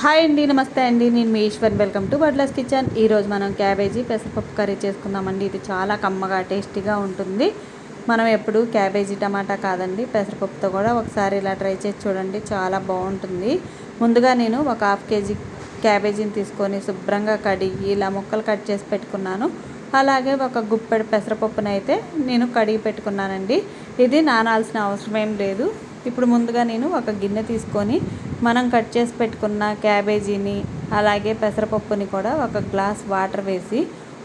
Hi అండి నమస్తే అండి. నేను మీ ఈశ్వర్. వెల్కమ్ టు బడ్లస్ కిచెన్ ఈరోజు మనం క్యాబేజీ పెసరపప్పు కర్రీ చేసుకుందామండి. ఇది చాలా కమ్మగా టేస్టీగా ఉంటుంది. మనం ఎప్పుడు క్యాబేజీ టమాటా కాదండి పెసరపప్పుతో కూడా ఒకసారి ఇలా ట్రై చేసి చూడండి. చాలా బాగుంటుంది. ముందుగా నేను ఒక హాఫ్ కేజీ క్యాబేజీని తీసుకొని శుభ్రంగా కడిగి ఇలా ముక్కలు కట్ చేసి పెట్టుకున్నాను. అలాగే ఒక గుప్పెడు పెసరపప్పునైతే నేను కడిగి పెట్టుకున్నానండి. ఇది నానాల్సిన అవసరం ఏం లేదు. ఇప్పుడు ముందుగా నేను ఒక గిన్నె తీసుకొని మనం కట్ చేసి పెట్టుకున్న క్యాబేజీని అలాగే పెసరపప్పుని కూడా ఒక గ్లాస్ వాటర్ వేసి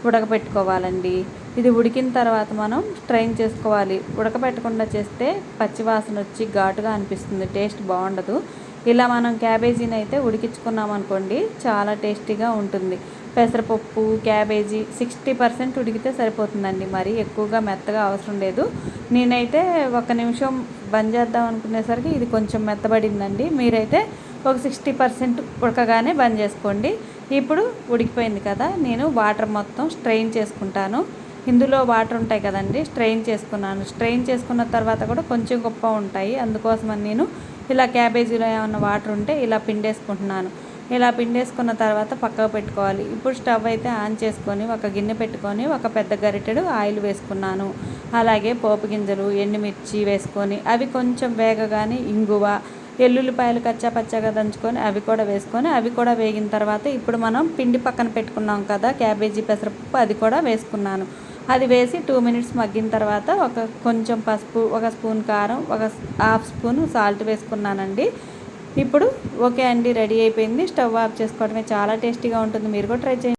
ఉడకపెట్టుకోవాలండి. ఇది ఉడికిన తర్వాత మనం స్ట్రైన్ చేసుకోవాలి. ఉడకపెట్టకుండా చేస్తే పచ్చివాసన వచ్చి ఘాటుగా అనిపిస్తుంది. టేస్ట్ బాగుండదు. ఇలా మనం క్యాబేజీని అయితే ఉడికించుకున్నాం అనుకోండి చాలా టేస్టీగా ఉంటుంది. పెసరపప్పు క్యాబేజీ సిక్స్టీ పర్సెంట్ ఉడికితే సరిపోతుందండి. మరి ఎక్కువగా మెత్తగా అవసరం లేదు. నేనైతే ఒక నిమిషం బంద్ చేద్దాం అనుకునేసరికి ఇది కొంచెం మెత్తబడిందండి. మీరైతే ఒక సిక్స్టీ పర్సెంట్ ఉడకగానే బంద్ చేసుకోండి. ఇప్పుడు ఉడికిపోయింది కదా నేను వాటర్ మొత్తం స్ట్రెయిన్ చేసుకుంటాను. ఇందులో వాటర్ ఉంటాయి కదండి స్ట్రెయిన్ చేసుకున్నాను. స్ట్రెయిన్ చేసుకున్న తర్వాత కూడా కొంచెం గొప్ప ఉంటాయి. అందుకోసమని నేను ఇలా క్యాబేజీలో ఏమైనా వాటర్ ఉంటే ఇలా పిండేసుకుంటున్నాను. ఇలా పిండేసుకున్న తర్వాత పక్కకు పెట్టుకోవాలి. ఇప్పుడు స్టవ్ అయితే ఆన్ చేసుకొని ఒక గిన్నె పెట్టుకొని ఒక పెద్ద గరిటెడు ఆయిల్ వేసుకున్నాను. అలాగే పోపు గింజలు ఎండుమిర్చి వేసుకొని అవి కొంచెం వేగగానే ఇంగువ ఎల్లుల్లిపాయలు కచ్చా పచ్చగా దంచుకొని అవి కూడా వేసుకొని అవి కూడా వేగిన తర్వాత ఇప్పుడు మనం పిండి పక్కన పెట్టుకున్నాం కదా క్యాబేజీ పెసరపప్పు అది కూడా వేసుకున్నాను. అది వేసి టూ మినిట్స్ మగ్గిన తర్వాత ఒక కొంచెం పసుపు ఒక స్పూన్ కారం ఒక హాఫ్ స్పూన్ సాల్ట్ వేసుకున్నానండి. ఇప్పుడు ఓకే అండి రెడీ అయిపోయింది. స్టవ్ ఆఫ్ చేసుకోవడమే. చాలా టేస్టీగా ఉంటుంది. మీరు కూడా ట్రై చేయండి.